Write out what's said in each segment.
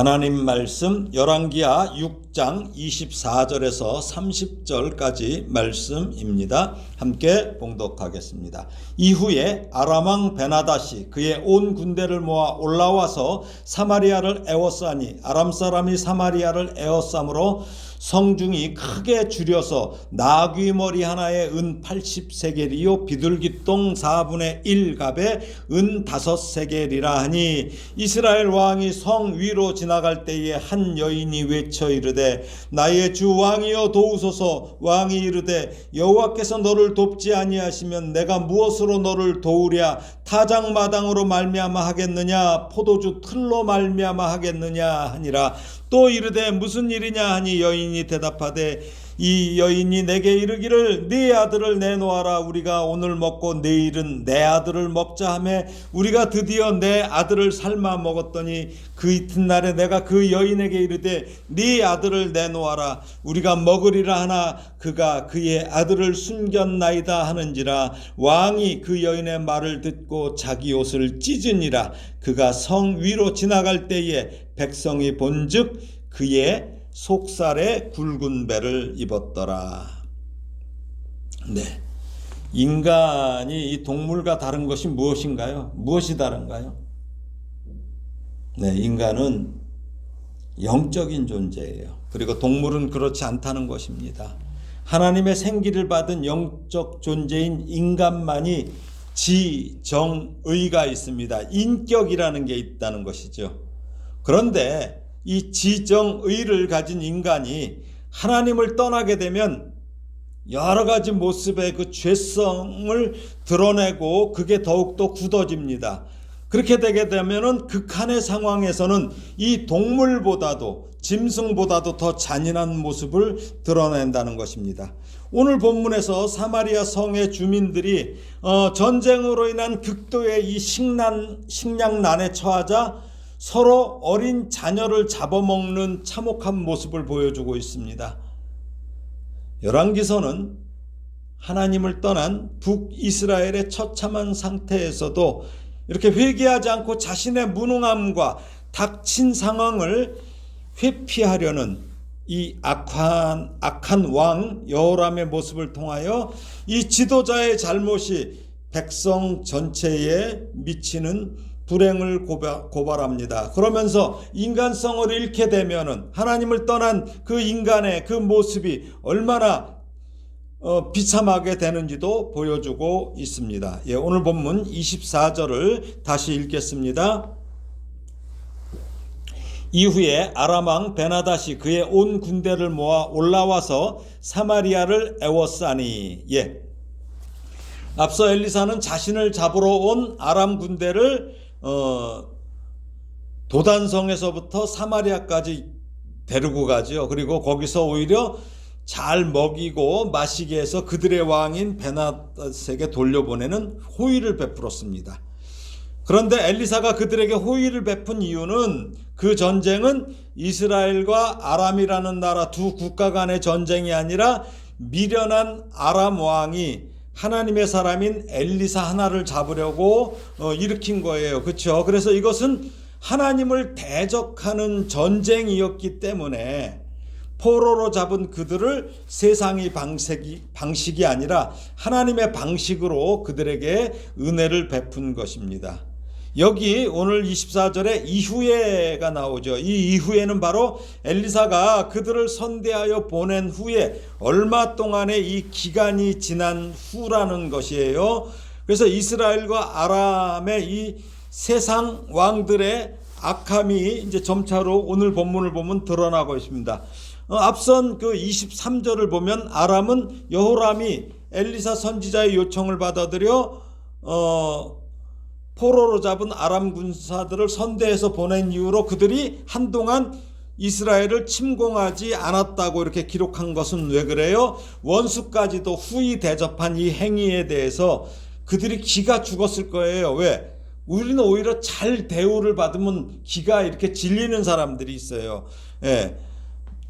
하나님 말씀 열왕기하 6장 24절에서 30절까지 말씀입니다. 함께 봉독하겠습니다. 이후에 아람왕 베나다시 그의 온 군대를 모아 올라와서 사마리아를 에워싸니 아람 사람이 사마리아를 에워싸므로 성중이 크게 줄여서 나귀 머리 하나에 은 80세겔이요 비둘기똥 4분의 1갑에 은 5세겔이라 하니 이스라엘 왕이 성 위로 지나갈 때에 한 여인이 외쳐 이르되 나의 주 왕이여 도우소서. 왕이 이르되 여호와께서 너를 돕지 아니하시면 내가 무엇으로 너를 도우랴? 타작 마당으로 말미암아 하겠느냐? 포도주 틀로 말미암아 하겠느냐? 하니라. 또 이르되 무슨 일이냐? 하니 여인 이 대답하되 이 여인이 내게 이르기를 네 아들을 내놓아라. 우리가 오늘 먹고 내일은 내 아들을 먹자 하매 우리가 드디어 내 아들을 삶아 먹었더니 그 이튿날에 내가 그 여인에게 이르되 네 아들을 내놓아라. 우리가 먹으리라 하나 그가 그의 아들을 숨겼나이다 하는지라 왕이 그 여인의 말을 듣고 자기 옷을 찢으니라. 그가 성 위로 지나갈 때에 백성이 본즉 그의 속살에 굵은 배를 입었더라. 네. 인간이 이 동물과 다른 것이 무엇인가요? 무엇이 다른가요? 네, 인간은 영적인 존재예요. 그리고 동물은 그렇지 않다는 것입니다. 하나님의 생기를 받은 영적 존재인 인간만이 지 정 의가 있습니다. 인격이라는 게 있다는 것이죠. 그런데 이 지정의를 가진 인간이 하나님을 떠나게 되면 여러 가지 모습의 그 죄성을 드러내고 그게 더욱더 굳어집니다. 그렇게 되게 되면은 극한의 상황에서는 이 동물보다도 짐승보다도 더 잔인한 모습을 드러낸다는 것입니다. 오늘 본문에서 사마리아 성의 주민들이 어, 전쟁으로 인한 극도의 이 식난 식량난에 처하자 서로 어린 자녀를 잡아먹는 참혹한 모습을 보여주고 있습니다. 열왕기서는 하나님을 떠난 북이스라엘의 처참한 상태에서도 이렇게 회개하지 않고 자신의 무능함과 닥친 상황을 회피하려는 이 악한 악한 왕 여호람의 모습을 통하여 이 지도자의 잘못이 백성 전체에 미치는 불행을 고발, 합니다 그러면서 인간성을 잃게 되면은 하나님을 떠난 그 인간의 그 모습이 얼마나 어, 비참하게 되는지도 보여주고 있습니다. 예, 오늘 본문 24절을 다시 읽겠습니다. 이후에 아람왕 베나다시 그의 온 군대를 모아 올라와서 사마리아를 애워싸니 예. 앞서 엘리사는 자신을 잡으러 온 아람 군대를 어, 도단성에서부터 사마리아까지 데리고 가죠. 그리고 거기서 오히려 잘 먹이고 마시게 해서 그들의 왕인 베나닷에게 돌려보내는 호의를 베풀었습니다. 그런데 엘리사가 그들에게 호의를 베푼 이유는 그 전쟁은 이스라엘과 아람이라는 나라 두 국가 간의 전쟁이 아니라 미련한 아람 왕이 하나님의 사람인 엘리사 하나를 잡으려고 어, 일으킨 거예요. 그렇죠? 그래서 이것은 하나님을 대적하는 전쟁이었기 때문에 포로로 잡은 그들을 세상의 방식이, 방식이 아니라 하나님의 방식으로 그들에게 은혜를 베푼 것입니다. 여기 오늘 24절에 이후에가 나오죠. 이 이후에는 바로 엘리사가 그들을 선대하여 보낸 후에 얼마 동안의 이 기간이 지난 후라는 것이에요. 그래서 이스라엘과 아람의 이 세상 왕들의 악함이 이제 점차로 오늘 본문을 보면 드러나고 있습니다. 어, 앞선 그 23절을 보면 아람은 여호람이 엘리사 선지자의 요청을 받아들여 어 포로로 잡은 아람 군사들을 선대해서 보낸 이후로 그들이 한동안 이스라엘을 침공하지 않았다고 이렇게 기록한 것은 왜 그래요? 원수까지도 후히 대접한 이 행위에 대해서 그들이 기가 죽었을 거예요. 왜? 우리는 오히려 잘 대우를 받으면 기가 이렇게 질리는 사람들이 있어요. 예.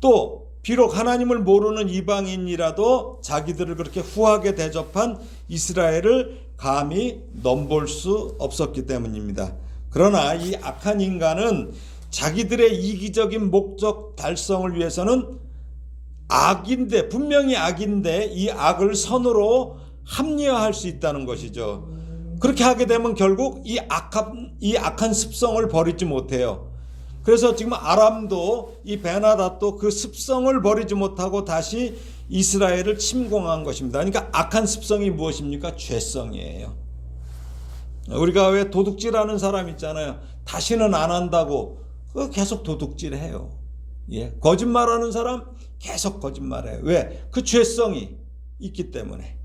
또 비록 하나님을 모르는 이방인이라도 자기들을 그렇게 후하게 대접한 이스라엘을 감히 넘볼 수 없었기 때문입니다. 그러나 이 악한 인간은 자기들의 이기적인 목적 달성을 위해서는 악인데 분명히 악인데 이 악을 선으로 합리화할 수 있다는 것이죠. 그렇게 하게 되면 결국 이 악한 이 악한 습성을 버리지 못해요. 그래서 지금 아람도 이 베나닷도 그 습성을 버리지 못하고 다시 이스라엘을 침공한 것입니다. 그러니까 악한 습성이 무엇입니까? 죄성이에요. 우리가 왜 도둑질하는 사람 있잖아요. 다시는 안 한다고 그 계속 도둑질해요. 예, 거짓말하는 사람 계속 거짓말해요. 왜? 그 죄성이 있기 때문에.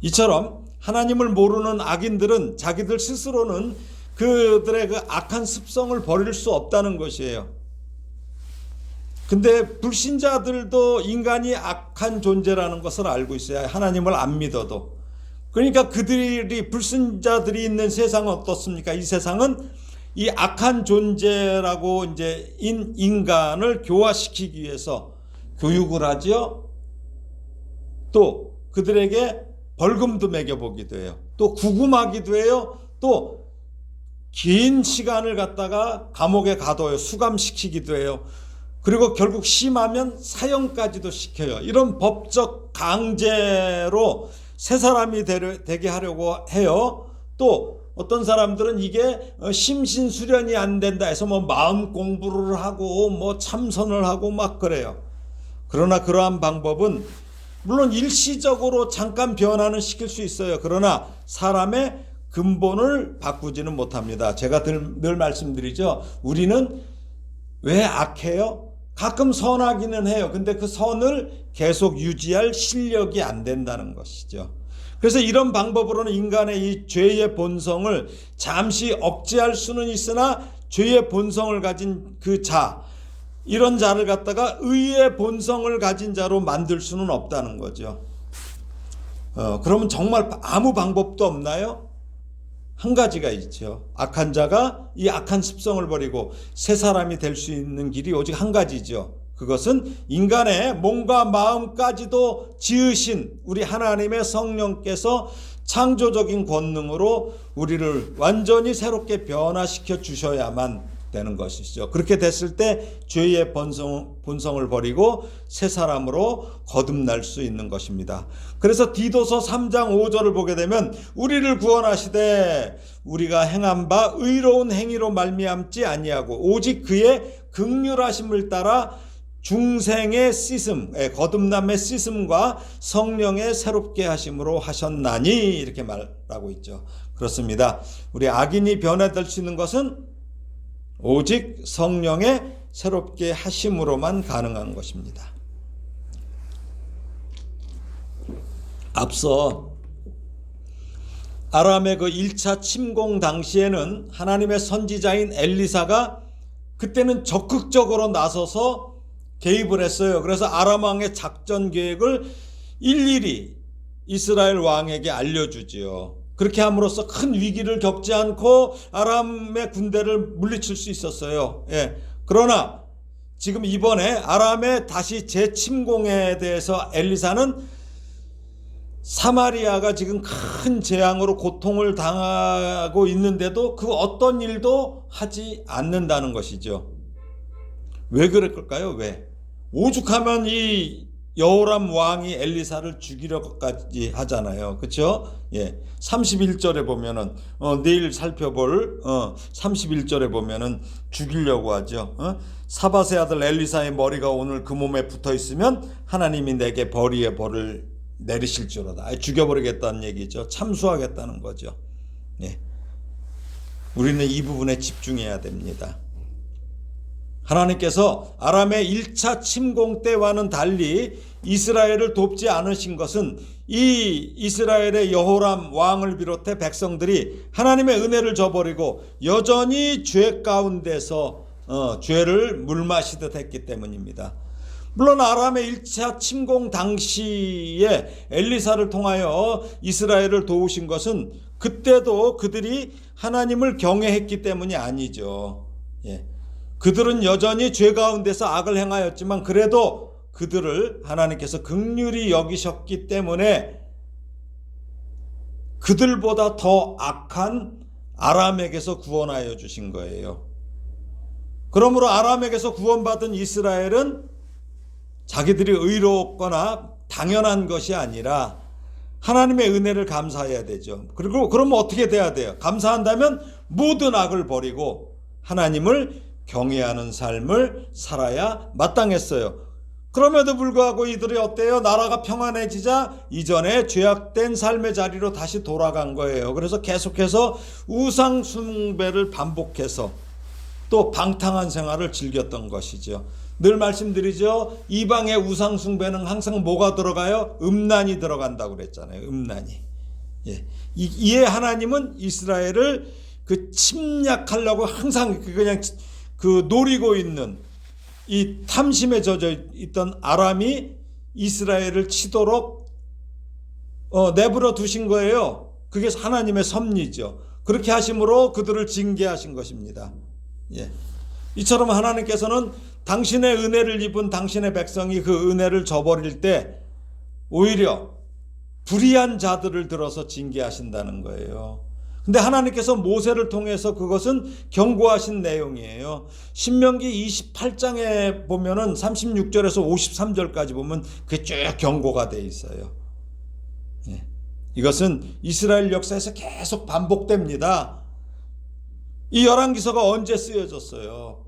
이처럼 하나님을 모르는 악인들은 자기들 스스로는 그들의 그 악한 습성을 버릴 수 없다는 것이에요. 근데 불신자들도 인간이 악한 존재라는 것을 알고 있어요. 하나님을 안 믿어도. 그러니까 그들이 불신자들이 있는 세상은 어떻습니까? 이 세상은 이 악한 존재라고 이제 인 인간을 교화시키기 위해서 교육을 하지요. 또 그들에게 벌금도 매겨보기도 해요. 또 구금하기도 해요. 또 긴 시간을 갖다가 감옥에 가둬요. 수감시키기도 해요. 그리고 결국 심하면 사형까지도 시켜요. 이런 법적 강제로 새 사람이 되게 하려고 해요. 또 어떤 사람들은 이게 심신 수련이 안 된다 해서 뭐 마음 공부를 하고 뭐 참선을 하고 막 그래요. 그러나 그러한 방법은 물론 일시적으로 잠깐 변화는 시킬 수 있어요. 그러나 사람의 근본을 바꾸지는 못합니다. 제가 늘, 늘 말씀드리죠. 우리는 왜 악해요? 가끔 선하기는 해요. 근데 그 선을 계속 유지할 실력이 안 된다는 것이죠. 그래서 이런 방법으로는 인간의 이 죄의 본성을 잠시 억제할 수는 있으나 죄의 본성을 가진 그 자, 이런 자를 갖다가 의의 본성을 가진 자로 만들 수는 없다는 거죠. 어, 그러면 정말 아무 방법도 없나요? 한 가지가 있죠. 악한 자가 이 악한 습성을 버리고 새 사람이 될 수 있는 길이 오직 한 가지죠. 그것은 인간의 몸과 마음까지도 지으신 우리 하나님의 성령께서 창조적인 권능으로 우리를 완전히 새롭게 변화시켜 주셔야만 되는 것이죠. 그렇게 됐을 때 죄의 본성, 본성을 버리고 새 사람으로 거듭날 수 있는 것입니다. 그래서 디도서 3장 5절을 보게 되면 우리를 구원하시되 우리가 행한 바 의로운 행위로 말미암지 아니하고 오직 그의 극률하심을 따라 중생의 씻음, 예, 거듭남의 씻음과 성령의 새롭게 하심으로 하셨나니 이렇게 말하고 있죠. 그렇습니다. 우리 악인이 변화될 수 있는 것은 오직 성령의 새롭게 하심으로만 가능한 것입니다. 앞서 아람의 그 1차 침공 당시에는 하나님의 선지자인 엘리사가 그때는 적극적으로 나서서 개입을 했어요. 그래서 아람 왕의 작전 계획을 일일이 이스라엘 왕에게 알려주지요. 그렇게 함으로써 큰 위기를 겪지 않고 아람의 군대를 물리칠 수 있었어요. 예. 그러나 지금 이번에 아람의 다시 재침공에 대해서 엘리사는 사마리아가 지금 큰 재앙으로 고통을 당하고 있는데도 그 어떤 일도 하지 않는다는 것이죠. 왜 그럴까요? 왜? 오죽하면 이 여호람 왕이 엘리사를 죽이려고까지 하잖아요. 그렇죠? 예. 31절에 보면은 어, 내일 살펴볼 어, 31절에 보면은 죽이려고 하죠. 어? 사바세 아들 엘리사의 머리가 오늘 그 몸에 붙어 있으면 하나님이 내게 벌이의 벌을 내리실지로다. 죽여버리겠다는 얘기죠. 참수하겠다는 거죠. 예. 우리는 이 부분에 집중해야 됩니다. 하나님께서 아람의 1차 침공 때와는 달리 이스라엘을 돕지 않으신 것은 이 이스라엘의 여호람 왕을 비롯해 백성들이 하나님의 은혜를 저버리고 여전히 죄 가운데서 어, 죄를 물마시듯 했기 때문입니다. 물론 아람의 1차 침공 당시에 엘리사를 통하여 이스라엘을 도우신 것은 그때도 그들이 하나님을 경외했기 때문이 아니죠. 예. 그들은 여전히 죄 가운데서 악을 행하였지만 그래도 그들을 하나님께서 극률이 여기셨기 때문에 그들보다 더 악한 아람에게서 구원하여 주신 거예요. 그러므로 아람에게서 구원받은 이스라엘은 자기들이 의롭거나 당연한 것이 아니라 하나님의 은혜를 감사해야 되죠. 그리고 그러면 어떻게 돼야 돼요? 감사한다면 모든 악을 버리고 하나님을 경외하는 삶을 살아야 마땅했어요. 그럼에도 불구하고 이들이 어때요? 나라가 평안해지자 이전에 죄악된 삶의 자리로 다시 돌아간 거예요. 그래서 계속해서 우상 숭배를 반복해서 또 방탕한 생활을 즐겼던 것이죠. 늘 말씀드리죠. 이방의 우상 숭배는 항상 뭐가 들어가요? 음란이 들어간다고 그랬잖아요. 음란이. 예. 이- 이에 하나님은 이스라엘을 그 침략하려고 항상 그 그냥 그 노리고 있는 이 탐심에 젖어 있던 아람이 이스라엘을 치도록 어, 내버려 두신 거예요. 그게 하나님의 섭리죠. 그렇게 하심으로 그들을 징계하신 것입니다. 예. 이처럼 하나님께서는 당신의 은혜를 입은 당신의 백성이 그 은혜를 저버릴 때 오히려 불의한 자들을 들어서 징계하신다는 거예요. 근데 하나님께서 모세를 통해서 그것은 경고하신 내용이에요. 신명기 28장에 보면은 36절에서 53절까지 보면 그게 쭉 경고가 돼 있어요. 예. 이것은 이스라엘 역사에서 계속 반복됩니다. 이 열왕기서가 언제 쓰여졌어요?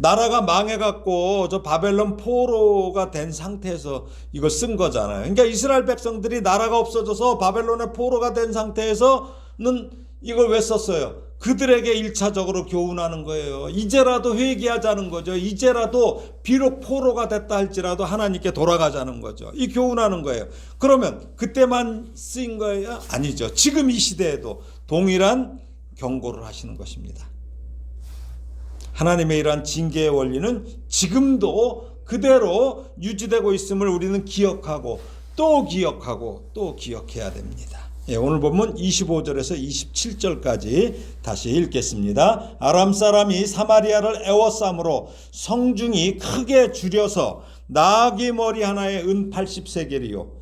나라가 망해갖고 저 바벨론 포로가 된 상태에서 이걸 쓴 거잖아요. 그러니까 이스라엘 백성들이 나라가 없어져서 바벨론의 포로가 된 상태에서는 이걸 왜 썼어요? 그들에게 일차적으로 교훈하는 거예요. 이제라도 회개하자는 거죠. 이제라도 비록 포로가 됐다 할지라도 하나님께 돌아가자는 거죠. 이 교훈하는 거예요. 그러면 그때만 쓰인 거예요? 아니죠. 지금 이 시대에도 동일한 경고를 하시는 것입니다. 하나님의 이러한 징계의 원리는 지금도 그대로 유지되고 있음을 우리는 기억하고 또 기억하고 또 기억해야 됩니다. 예, 오늘 보면 25절에서 27절까지 다시 읽겠습니다. 아람 사람이 사마리아를 애워싸므로 성중이 크게 줄여서 나귀 머리 하나에 은 80세겔이요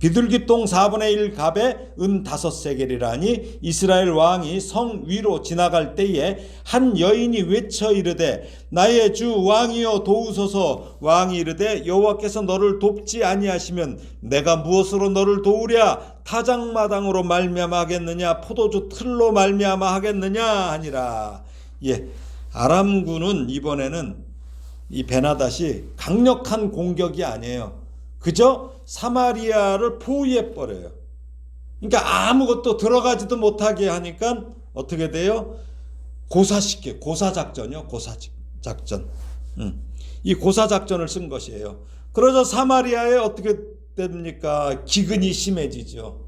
비둘기똥 4분의 1 갑에 은 5세겔이라니 이스라엘 왕이 성 위로 지나갈 때에 한 여인이 외쳐 이르되 나의 주 왕이여 도우소서. 왕이 이르되 여호와께서 너를 돕지 아니하시면 내가 무엇으로 너를 도우랴? 타작마당으로 말미암아 하겠느냐? 포도주 틀로 말미암아 하겠느냐? 하니라. 예 아람군은 이번에는 이 베나닷이 강력한 공격이 아니에요. 그저 사마리아를 포위해 버려요. 그러니까 아무것도 들어가지도 못하게 하니까 어떻게 돼요? 고사시켜 고사 작전이요. 고사 작전. 음. 이 고사 작전을 쓴 것이에요. 그러자 사마리아에 어떻게 됩니까? 기근이 심해지죠.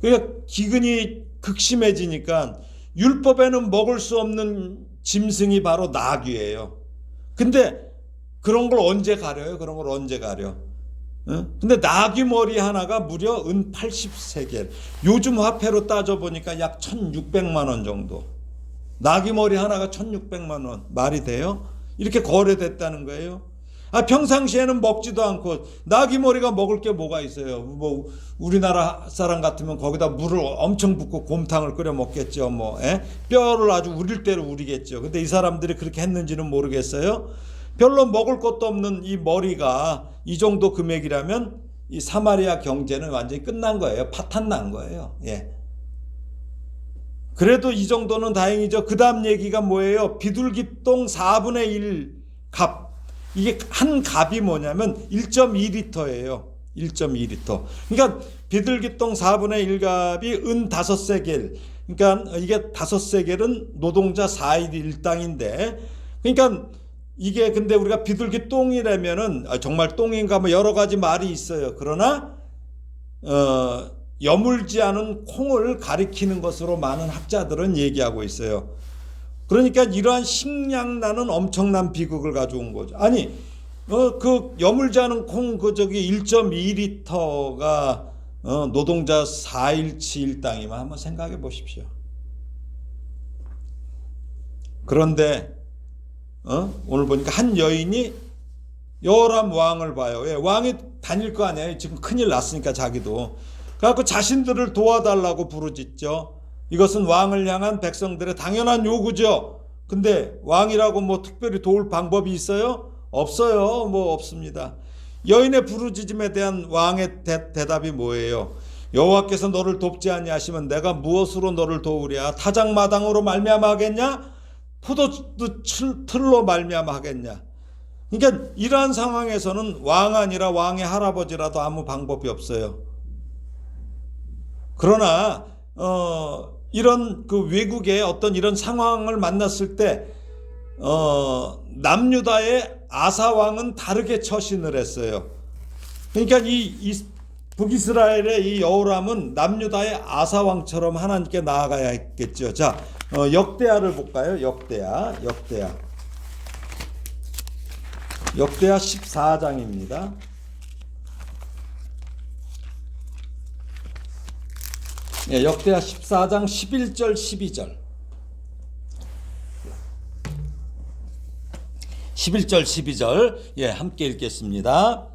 그러니까 기근이 극심해지니까 율법에는 먹을 수 없는 짐승이 바로 나귀예요. 근데 그런 걸 언제 가려요? 그런 걸 언제 가려? 응? 근데 나귀 머리 하나가 무려 은 80세겔. 요즘 화폐로 따져 보니까 약 1,600만 원 정도. 나귀 머리 하나가 1,600만 원. 말이 돼요? 이렇게 거래됐다는 거예요. 아, 평상시에는 먹지도 않고 나귀 머리가 먹을 게 뭐가 있어요? 뭐 우리나라 사람 같으면 거기다 물을 엄청 붓고 곰탕을 끓여 먹겠죠. 뭐 에? 뼈를 아주 우릴 대로 우리겠죠. 근데 이 사람들이 그렇게 했는지는 모르겠어요. 별로 먹을 것도 없는 이 머리가 이 정도 금액이라면 이 사마리아 경제는 완전히 끝난 거예요. 파탄 난 거예요. 예. 그래도 이 정도는 다행이죠. 그 다음 얘기가 뭐예요? 비둘기똥 4분의 1 갑. 이게 한 갑이 뭐냐면 1.2리터예요. 1.2리터. 그러니까 비둘기똥 4분의 1갑이 은 5세겔. 그러니까 이게 5세겔은 노동자 4일 일당인데 그러니까 이게 근데 우리가 비둘기 똥이라면은 아, 정말 똥인가 뭐 여러 가지 말이 있어요. 그러나 어, 여물지 않은 콩을 가리키는 것으로 많은 학자들은 얘기하고 있어요. 그러니까 이러한 식량나는 엄청난 비극을 가져온 거죠. 아니, 어, 그 여물지 않은 콩 그 저기 1.2리터가 어, 노동자 4일치 일당이면 한번 생각해 보십시오. 그런데 어? 오늘 보니까 한 여인이 요람 왕을 봐요. 왜? 왕이 다닐 거 아니에요. 지금 큰일 났으니까 자기도. 그래갖고 자신들을 도와달라고 부르짖죠. 이것은 왕을 향한 백성들의 당연한 요구죠. 근데 왕이라고 뭐 특별히 도울 방법이 있어요? 없어요. 뭐 없습니다. 여인의 부르짖음에 대한 왕의 대, 대답이 뭐예요? 여호와께서 너를 돕지 아니하시면 내가 무엇으로 너를 도우랴? 타작마당으로 말미암아 하겠냐? 포도 틀로 말미암아 하겠냐? 그러니까 이러한 상황에서는 왕 아니라 왕의 할아버지라도 아무 방법이 없어요. 그러나 어, 이런 그 외국의 어떤 이런 상황을 만났을 때 어, 남유다의 아사 왕은 다르게 처신을 했어요. 그러니까 이, 이 북이스라엘의 이 여호람은 남유다의 아사 왕처럼 하나님께 나아가야겠죠. 자, 어, 역대하를 볼까요? 역대하, 역대하. 역대하 14장입니다. 예, 역대하 14장 11절 12절. 11절 12절 예 함께 읽겠습니다.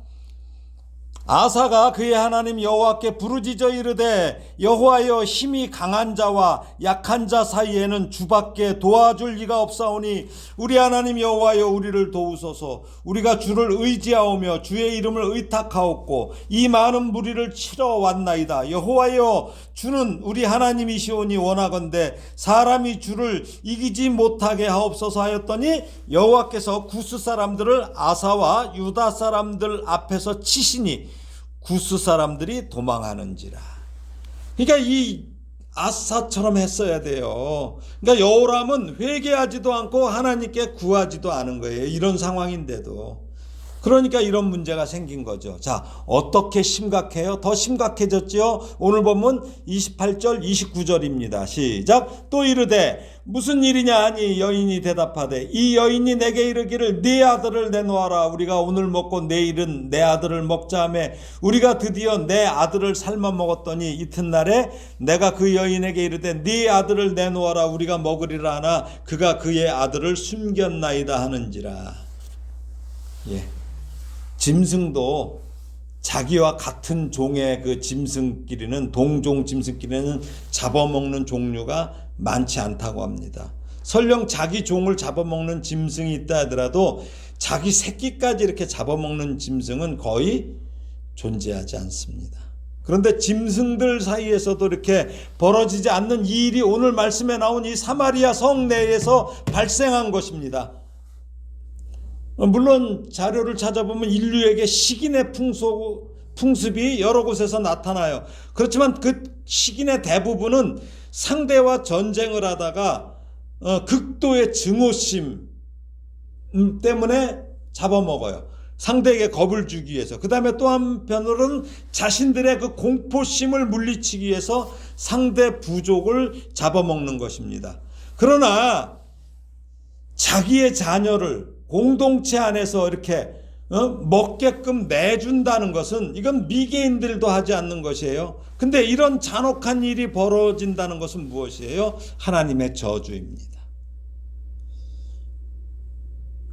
아사가 그의 하나님 여호와께 부르짖어 이르되 여호와여 힘이 강한 자와 약한 자 사이에는 주밖에 도와줄 리가 없사오니 우리 하나님 여호와여 우리를 도우소서. 우리가 주를 의지하오며 주의 이름을 의탁하옵고 이 많은 무리를 치러 왔나이다. 여호와여 주는 우리 하나님이시오니 원하건대 사람이 주를 이기지 못하게 하옵소서 하였더니 여호와께서 구스 사람들을 아사와 유다 사람들 앞에서 치시니 구스 사람들이 도망하는지라. 그러니까 이 아사처럼 했어야 돼요. 그러니까 여호람은 회개하지도 않고 하나님께 구하지도 않은 거예요. 이런 상황인데도. 그러니까 이런 문제가 생긴 거죠. 자, 어떻게 심각해요? 더 심각해졌지요? 오늘 보면 28절, 29절입니다. 시작. 또 이르되 무슨 일이냐 하니 여인이 대답하되 이 여인이 내게 이르기를 네 아들을 내놓아라 우리가 오늘 먹고 내일은 내 아들을 먹자 하며 우리가 드디어 내 아들을 삶아 먹었더니 이튿날에 내가 그 여인에게 이르되 네 아들을 내놓아라 우리가 먹으리라 하나 그가 그의 아들을 숨겼나이다 하는지라 예. 짐승도 자기와 같은 종의 그 짐승끼리는 동종 짐승끼리는 잡아먹는 종류가 많지 않다고 합니다. 설령 자기 종을 잡아먹는 짐승이 있다 하더라도 자기 새끼까지 이렇게 잡아먹는 짐승은 거의 존재하지 않습니다. 그런데 짐승들 사이에서도 이렇게 벌어지지 않는 이 일이 오늘 말씀에 나온 이 사마리아 성 내에서 발생한 것입니다. 물론 자료를 찾아보면 인류에게 식인의 풍소, 풍습이 여러 곳에서 나타나요. 그렇지만 그 식인의 대부분은 상대와 전쟁을 하다가 어, 극도의 증오심 때문에 잡아먹어요. 상대에게 겁을 주기 위해서. 그 다음에 또 한편으로는 자신들의 그 공포심을 물리치기 위해서 상대 부족을 잡아먹는 것입니다. 그러나 자기의 자녀를 공동체 안에서 이렇게 어? 먹게끔 내준다는 것은 이건 미개인들도 하지 않는 것이에요. 근데 이런 잔혹한 일이 벌어진다는 것은 무엇이에요? 하나님의 저주입니다.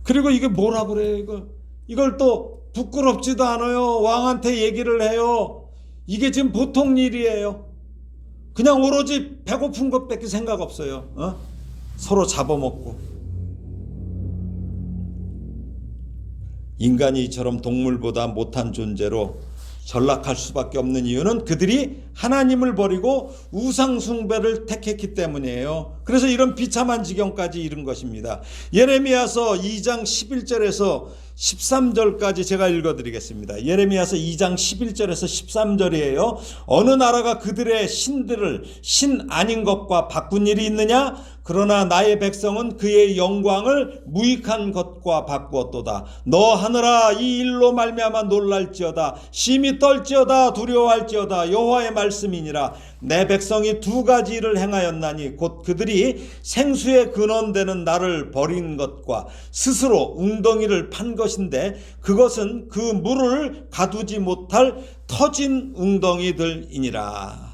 그리고 이게 뭐라 그래요? 이거 이걸 또 부끄럽지도 않아요. 왕한테 얘기를 해요. 이게 지금 보통 일이에요. 그냥 오로지 배고픈 것밖에 생각 없어요. 어? 서로 잡아먹고. 인간이 이처럼 동물보다 못한 존재로 전락할 수밖에 없는 이유는 그들이 하나님을 버리고 우상숭배를 택했기 때문이에요. 그래서 이런 비참한 지경까지 이른 것입니다. 예레미야서 2장 11절에서 13절까지 제가 읽어드리겠습니다. 예레미야서 2장 11절에서 13절이에요. 어느 나라가 그들의 신들을 신 아닌 것과 바꾼 일이 있느냐? 그러나 나의 백성은 그의 영광을 무익한 것과 바꾸었도다. 너 하늘아 이 일로 말미암아 놀랄지어다. 심히 떨지어다 두려워할지어다. 여호와의 말씀이니라. 내 백성이 두 가지 일을 행하였나니 곧 그들이 생수의 근원되는 나를 버린 것과 스스로 웅덩이를 판 것인데 그것은 그 물을 가두지 못할 터진 웅덩이들이니라.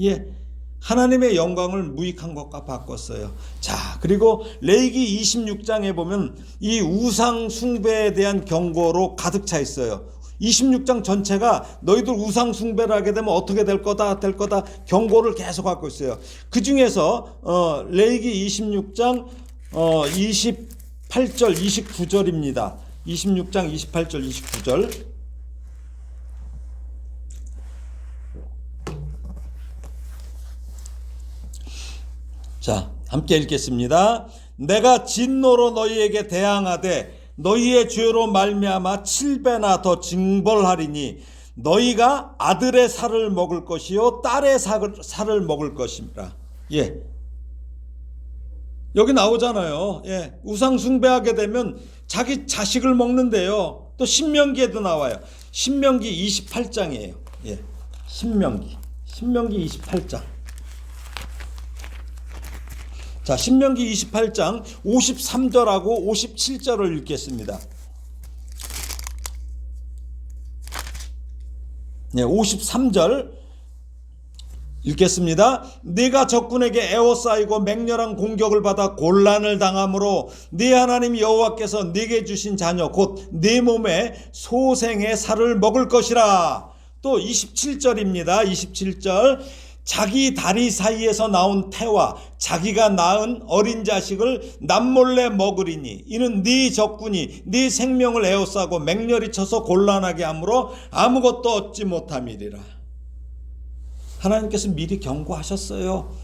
예. 하나님의 영광을 무익한 것과 바꿨어요. 자, 그리고 레이기 26장에 보면 이 우상 숭배에 대한 경고로 가득 차 있어요. 26장 전체가 너희들 우상 숭배를 하게 되면 어떻게 될 거다 될 거다 경고를 계속 하고 있어요. 그 중에서 어, 레이기 26장 어, 28절 29절입니다. 26장 28절 29절 자, 함께 읽겠습니다. 내가 진노로 너희에게 대항하되 너희의 죄로 말미암아 7배나 더 징벌하리니 너희가 아들의 살을 먹을 것이요 딸의 살- 살을 먹을 것입니다. 예. 여기 나오잖아요. 예. 우상 숭배하게 되면 자기 자식을 먹는데요. 또 신명기에도 나와요. 신명기 28장이에요. 예. 신명기. 신명기 28장. 자, 신명기 28장 53절하고 57절을 읽겠습니다. 네, 53절 읽겠습니다. 네가 적군에게 에워싸이고 맹렬한 공격을 받아 곤란을 당함으로 네 하나님 여호와께서 네게 주신 자녀 곧 네 몸에 소생의 살을 먹을 것이라. 또 27절입니다. 27절 자기 다리 사이에서 나온 태와 자기가 낳은 어린 자식을 남몰래 먹으리니 이는 네 적군이 네 생명을 에워싸고 맹렬히 쳐서 곤란하게 함으로 아무것도 얻지 못함이리라. 하나님께서 미리 경고하셨어요.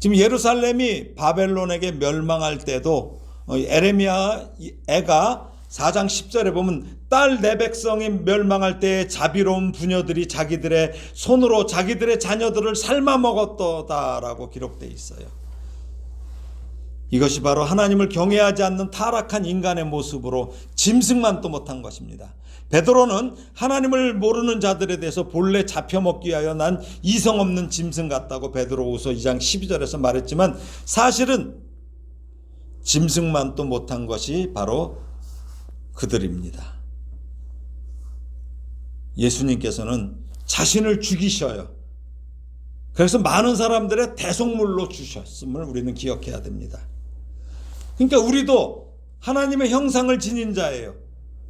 지금 예루살렘이 바벨론에게 멸망할 때도 어, 에레미야 애가 4장 10절에 보면 딸 내 백성이 멸망할 때 자비로운 부녀들이 자기들의 손으로 자기들의 자녀들을 삶아 먹었다라고 기록되어 있어요. 이것이 바로 하나님을 경외하지 않는 타락한 인간의 모습으로 짐승만 또 못한 것입니다. 베드로는 하나님을 모르는 자들에 대해서 본래 잡혀 먹기 위하여 난 이성 없는 짐승 같다고 베드로후서 2장 12절에서 말했지만 사실은 짐승만 또 못한 것이 바로 그들입니다. 예수님께서는 자신을 죽이셔요. 그래서 많은 사람들의 대속물로 주셨음을 우리는 기억해야 됩니다. 그러니까 우리도 하나님의 형상을 지닌 자예요.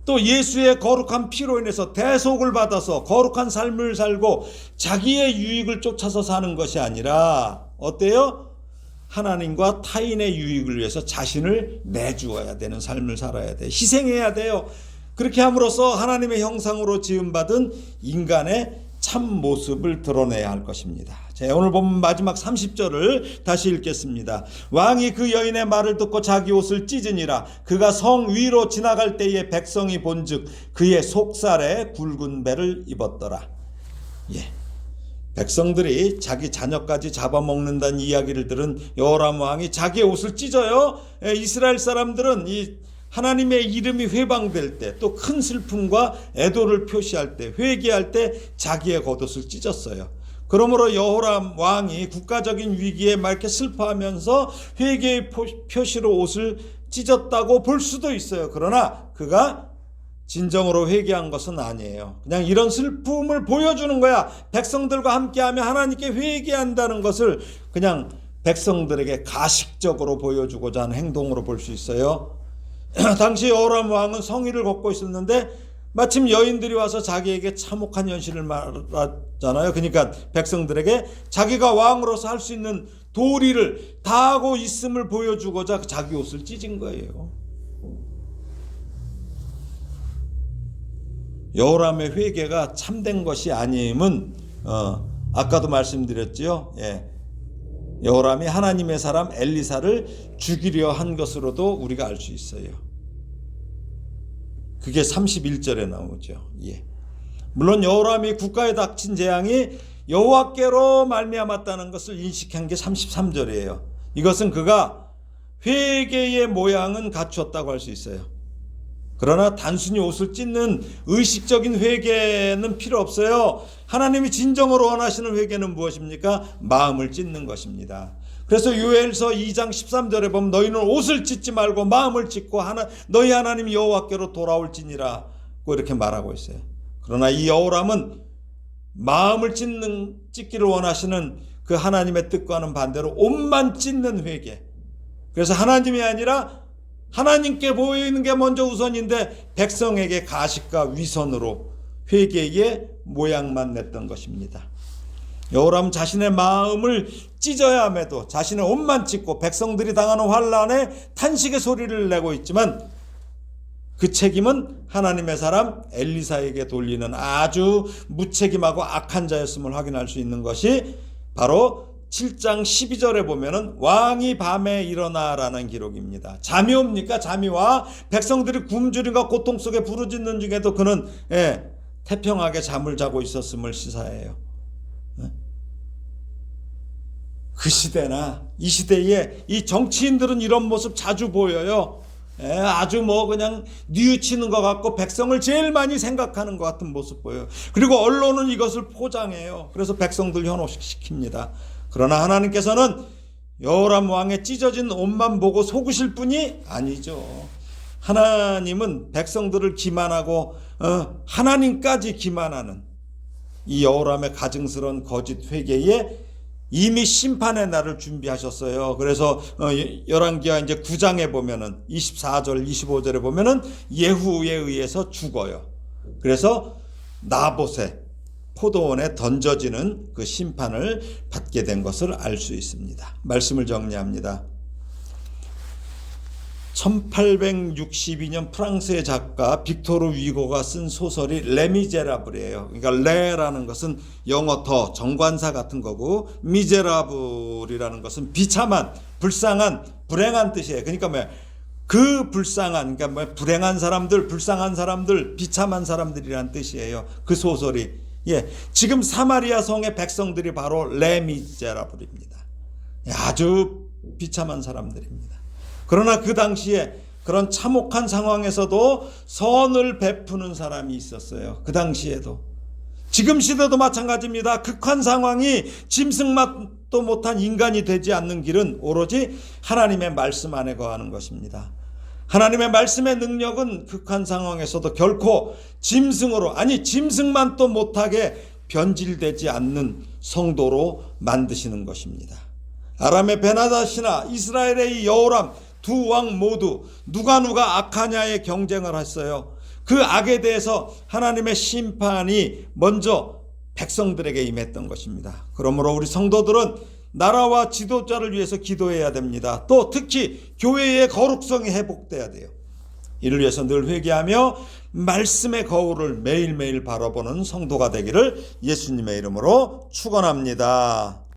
또 예수의 거룩한 피로 인해서 대속을 받아서 거룩한 삶을 살고 자기의 유익을 쫓아서 사는 것이 아니라 어때요? 하나님과 타인의 유익을 위해서 자신을 내주어야 되는 삶을 살아야 돼. 희생해야 돼요. 그렇게 함으로써 하나님의 형상으로 지음받은 인간의 참 모습을 드러내야 할 것입니다. 자, 오늘 보면 마지막 30절을 다시 읽겠습니다. 왕이 그 여인의 말을 듣고 자기 옷을 찢으니라. 그가 성 위로 지나갈 때에 백성이 본즉 그의 속살에 굵은 배를 입었더라. 예. 백성들이 자기 자녀까지 잡아먹는다는 이야기를 들은 여호람 왕이 자기의 옷을 찢어요. 예, 이스라엘 사람들은 이 하나님의 이름이 회방될 때 또 큰 슬픔과 애도를 표시할 때 회개할 때 자기의 겉옷을 찢었어요. 그러므로 여호람 왕이 국가적인 위기에 맑게 슬퍼하면서 회개의 표시로 옷을 찢었다고 볼 수도 있어요. 그러나 그가 진정으로 회개한 것은 아니에요. 그냥 이런 슬픔을 보여주는 거야. 백성들과 함께하며 하나님께 회개한다는 것을 그냥 백성들에게 가식적으로 보여주고자 하는 행동으로 볼 수 있어요. 당시 여호람 왕은 성의를 걷고 있었는데 마침 여인들이 와서 자기에게 참혹한 현실을 말하잖아요. 그러니까 백성들에게 자기가 왕으로서 할 수 있는 도리를 다 하고 있음을 보여주고자 자기 옷을 찢은 거예요. 여호람의 회개가 참된 것이 아님은 어, 아까도 말씀드렸지요. 예. 여호람이 하나님의 사람 엘리사를 죽이려 한 것으로도 우리가 알 수 있어요. 그게 31절에 나오죠. 예. 물론 여호람이 국가에 닥친 재앙이 여호와께로 말미암았다는 것을 인식한 게 33절이에요. 이것은 그가 회개의 모양은 갖추었다고 할 수 있어요. 그러나 단순히 옷을 찢는 의식적인 회개는 필요 없어요. 하나님이 진정으로 원하시는 회개는 무엇입니까? 마음을 찢는 것입니다. 그래서 요엘서 2장 13절에 보면 너희는 옷을 찢지 말고 마음을 찢고 하나 너희 하나님 여호와께로 돌아올지니라 이렇게 말하고 있어요. 그러나 이 여호람은 마음을 찢는 찢기를 원하시는 그 하나님의 뜻과는 반대로 옷만 찢는 회개. 그래서 하나님이 아니라 하나님께 보이는 게 먼저 우선인데 백성에게 가식과 위선으로 회개의 모양만 냈던 것입니다. 여호람 자신의 마음을 찢어야 함에도 자신의 옷만 찢고 백성들이 당하는 환란에 탄식의 소리를 내고 있지만 그 책임은 하나님의 사람 엘리사에게 돌리는 아주 무책임하고 악한 자였음을 확인할 수 있는 것이 바로 7장 12절에 보면은 왕이 밤에 일어나라는 기록입니다. 잠이 옵니까? 잠이 와. 백성들이 굶주림과 고통 속에 부르짖는 중에도 그는 예, 태평하게 잠을 자고 있었음을 시사해요. 예? 그 시대나 이 시대에 이 정치인들은 이런 모습 자주 보여요. 예, 아주 뭐 그냥 뉘우치는 것 같고 백성을 제일 많이 생각하는 것 같은 모습 보여요. 그리고 언론은 이것을 포장해요. 그래서 백성들 현혹시킵니다. 그러나 하나님께서는 여호람 왕의 찢어진 옷만 보고 속으실 분이 아니죠. 하나님은 백성들을 기만하고 어, 하나님까지 기만하는 이 여호람의 가증스러운 거짓 회개에 이미 심판의 날을 준비하셨어요. 그래서 어, 열왕기하 이제 9장에 보면은 24절, 25절에 보면은 예후에 의해서 죽어요. 그래서 나봇의 포도원에 던져지는 그 심판을 받게 된 것을 알 수 있습니다. 말씀을 정리합니다. 1862년 프랑스의 작가 빅토르 위고가 쓴 소설이 레미제라블이에요. 그러니까 레라는 것은 영어 더 정관사 같은 거고 미제라블이라는 것은 비참한, 불쌍한, 불행한 뜻이에요. 그러니까 뭐그 불쌍한, 그러니까 뭐 불행한 사람들, 불쌍한 사람들, 비참한 사람들이란 뜻이에요. 그 소설이 예, 지금 사마리아 성의 백성들이 바로 레미제라블입니다. 아주 비참한 사람들입니다. 그러나 그 당시에 그런 참혹한 상황에서도 선을 베푸는 사람이 있었어요. 그 당시에도. 지금 시대도 마찬가지입니다. 극한 상황이 짐승맛도 못한 인간이 되지 않는 길은 오로지 하나님의 말씀 안에 거하는 것입니다. 하나님의 말씀의 능력은 극한 상황에서도 결코 짐승으로, 아니, 짐승만 또 못하게 변질되지 않는 성도로 만드시는 것입니다. 아람의 베나다시나 이스라엘의 이 여호람 두 왕 모두 누가 누가 악하냐의 경쟁을 했어요. 그 악에 대해서 하나님의 심판이 먼저 백성들에게 임했던 것입니다. 그러므로 우리 성도들은 나라와 지도자를 위해서 기도해야 됩니다. 또 특히 교회의 거룩성이 회복돼야 돼요. 이를 위해서 늘 회개하며 말씀의 거울을 매일매일 바라보는 성도가 되기를 예수님의 이름으로 축원합니다.